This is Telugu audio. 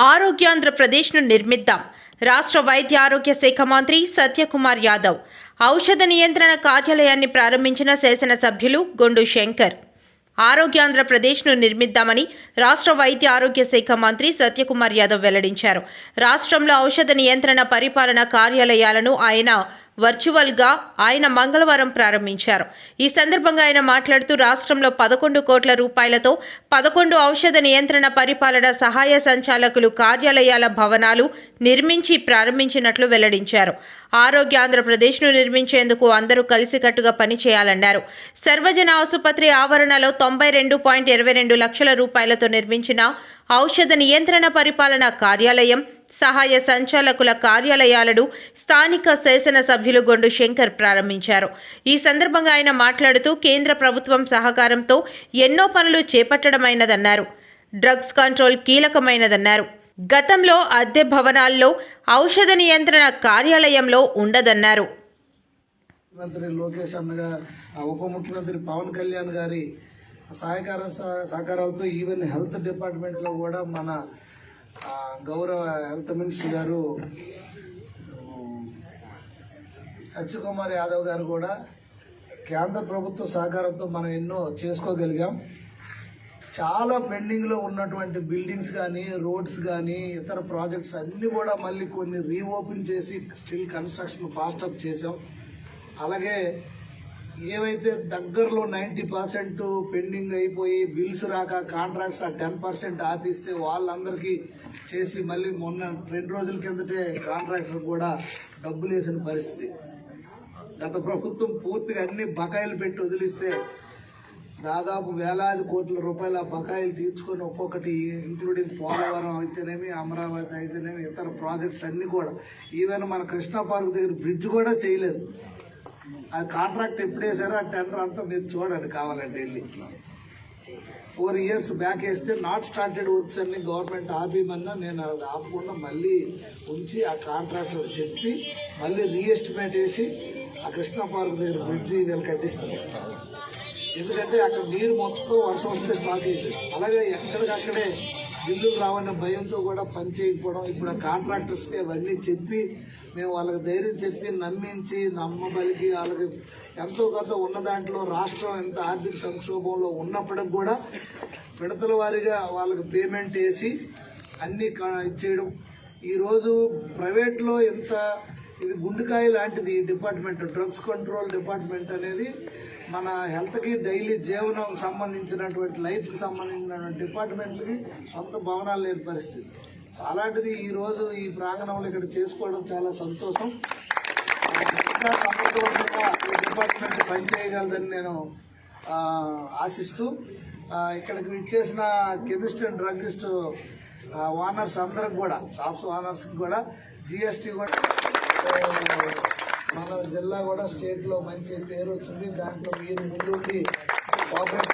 ఆరోగ్యాంధ్రప్రదేశ్ను నిర్మిద్దాం. రాష్ట్ర వైద్య ఆరోగ్య శాఖ మంత్రి సత్యకుమార్ యాదవ్ ఔషధ నియంత్రణ కార్యాలయాన్ని ప్రారంభించిన శాసనసభ్యులు గొండు శంకర్. ఆరోగ్యాంధ్రప్రదేశ్ను నిర్మిద్దామని రాష్ట్ర వైద్య ఆరోగ్య శాఖ మంత్రి సత్యకుమార్ యాదవ్ వెల్లడించారు. రాష్ట్రంలో ఔషధ నియంత్రణ పరిపాలన కార్యాలయాలను ఆయన వర్చువల్గా ఆయన మంగళవారం ప్రారంభించారు. ఈ సందర్భంగా ఆయన మాట్లాడుతూ రాష్ట్రంలో పదకొండు కోట్ల రూపాయలతో పదకొండు ఔషధ నియంత్రణ పరిపాలన సహాయ సంచాలకులు కార్యాలయాల భవనాలు నిర్మించి ప్రారంభించినట్లు వెల్లడించారు. ఆరోగ్య ఆంధ్రప్రదేశ్ను నిర్మించేందుకు అందరూ కలిసికట్టుగా పనిచేయాలన్నారు. సర్వజన ఆసుపత్రి ఆవరణలో తొంభై రెండు పాయింట్ ఇరవై రెండు లక్షల రూపాయలతో నిర్మించిన ఔషధ నియంత్రణ పరిపాలన కార్యాలయం సహాయ సంచాలకుల కార్యాలయాలను స్థానిక శాసనసభ్యులు గొండు శంకర్ ప్రారంభించారు. ఈ సందర్భంగా ఆయన మాట్లాడుతూ కేంద్ర ప్రభుత్వం సహకారంతో ఎన్నో పనులు చేపట్టడమైనదన్నారు. Drugs control కీలకమైనదన్నారు. గతంలో అద్దె భవనాల్లో ఔషధ నియంత్రణ కార్యాలయంలో ఉండదన్నారు. ముఖ్యమంత్రి లోకేష్ అన్నగా ఉప ముఖ్యమంత్రి పవన్ కళ్యాణ్ గారి సహకార సహకారాలతో ఈవెన్ హెల్త్ డిపార్ట్మెంట్లో కూడా మన గౌరవ హెల్త్ మినిస్టర్ గారు సత్యకుమార్ యాదవ్ గారు కూడా కేంద్ర ప్రభుత్వ సహకారంతో మనం ఎన్నో చేసుకోగలిగాం. చాలా పెండింగ్లో ఉన్నటువంటి బిల్డింగ్స్ కానీ రోడ్స్ కానీ ఇతర ప్రాజెక్ట్స్ అన్నీ కూడా మళ్ళీ కొన్ని రీఓపెన్ చేసి స్టిల్ కన్స్ట్రక్షన్ ఫాస్ట్ అప్ చేసాం అలాగే ఏవైతే దగ్గరలో నైంటీ పర్సెంట్ పెండింగ్ అయిపోయి బిల్స్ రాక కాంట్రాక్ట్స్ ఆ టెన్ పర్సెంట్ ఆపిస్తే వాళ్ళందరికీ చేసి మళ్ళీ మొన్న రెండు రోజుల కిందటే కాంట్రాక్టర్ కూడా డబ్బులు వేసిన పరిస్థితి. గత ప్రభుత్వం పూర్తిగా అన్ని బకాయిలు పెట్టి వదిలిస్తే దాదాపు వేలాది కోట్ల రూపాయల బకాయిలు తీర్చుకొని ఒక్కొక్కటి ఇంక్లూడింగ్ పోలవరం అయితేనేమి అమరావతి అయితేనేమి ఇతర ప్రాజెక్ట్స్ అన్నీ కూడా. ఈవెన్ మన కృష్ణా పార్క్ దగ్గర బ్రిడ్జ్ కూడా చేయలేదు. అది కాంట్రాక్ట్ ఎప్పుడు వేసారో ఆ టెండర్ అంతా మీరు చూడండి కావాలంటే వెళ్ళి. ఫోర్ ఇయర్స్ బ్యాక్ వేస్తే నాట్ స్టార్టెడ్ వర్క్స్ అన్ని గవర్నమెంట్ ఆపేమన్నా నేను అది ఆపకుండా మళ్ళీ ఉంచి ఆ కాంట్రాక్టర్ చెప్పి మళ్ళీ రీఎస్టిమేట్ వేసి ఆ కృష్ణా పార్క్ దగ్గర బ్రిడ్జి వీళ్ళు కట్టిస్తాం. ఎందుకంటే అక్కడ నీరు మొత్తం వర్షం వస్తే స్టాక్ అయింది అలాగే ఎక్కడికక్కడే బిల్లులు రావన్న భయంతో కూడా పని చేయకపోవడం ఇప్పుడు ఆ కాంట్రాక్టర్స్కి అవన్నీ చెప్పి మేము వాళ్ళకి ధైర్యం చెప్పి నమ్మించి నమ్మబలికి వాళ్ళకి ఎంతో కొంత ఉన్న దాంట్లో రాష్ట్రం ఎంత ఆర్థిక సంక్షోభంలో ఉన్నప్పటికి కూడా విడతల వారిగా వాళ్ళకి పేమెంట్ వేసి అన్నీ క- ఇచ్చేయడం. ఈరోజు ప్రైవేట్లో ఎంత ఇది గుండెకాయ లాంటిది ఈ డిపార్ట్మెంట్ డ్రగ్స్ కంట్రోల్ డిపార్ట్మెంట్ అనేది మన హెల్త్కి డైలీ జీవనం సంబంధించినటువంటి లైఫ్కి సంబంధించినటువంటి డిపార్ట్మెంట్లకి సొంత భవనాలు లేని పరిస్థితి. సో అలాంటిది ఈ రోజు ఈ ప్రాంగణంలో ఇక్కడ చేసుకోవడం చాలా సంతోషం. ఇంకా సమర్థవంతంగా ఈ డిపార్ట్మెంట్ పనిచేయగలదని నేను ఆశిస్తూ ఇక్కడికి ఇచ్చేసిన కెమిస్ట్ అండ్ డ్రగిస్ట్ ఓనర్స్ అందరికి కూడా షాప్స్ ఓనర్స్కి కూడా జిఎస్టీ కూడా జిల్లా కూడా స్టేట్లో మంచి పేరు వచ్చింది. దాంట్లో మీరు ముందుండి కోఆపరేట్